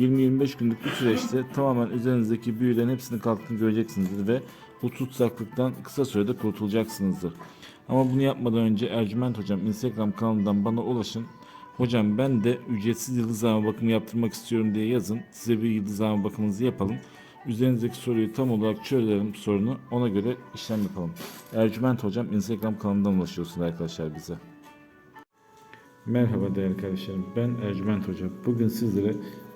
20-25 günlük bir süreçte tamamen üzerinizdeki büyülerin hepsini kalktığını göreceksinizdir ve bu tutsaklıktan kısa sürede kurtulacaksınızdır. Ama bunu yapmadan önce Ercüment Hocam Instagram kanalından bana ulaşın. Hocam ben de ücretsiz yıldızlama bakımı yaptırmak istiyorum diye yazın. Size bir yıldızlama bakımınızı yapalım. Üzerinizdeki soruyu tam olarak çözelim sorunu. Ona göre işlem yapalım. Ercüment Hocam Instagram kanalından ulaşıyorsunuz arkadaşlar bize. Merhaba değerli kardeşlerim. Ben Ercüment Hoca. Bugün sizlere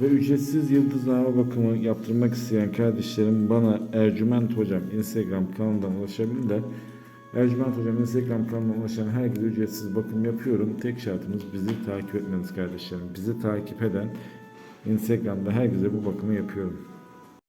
Ve ücretsiz yıldızlama bakımı yaptırmak isteyen kardeşlerim bana Ercüment Hocam Instagram kanalından ulaşabilirler. Ercüment Hocam Instagram kanalına ulaşan herkese ücretsiz bakım yapıyorum. Tek şartımız bizi takip etmeniz kardeşlerim. Bizi takip eden Instagram'da herkese bu bakımı yapıyorum.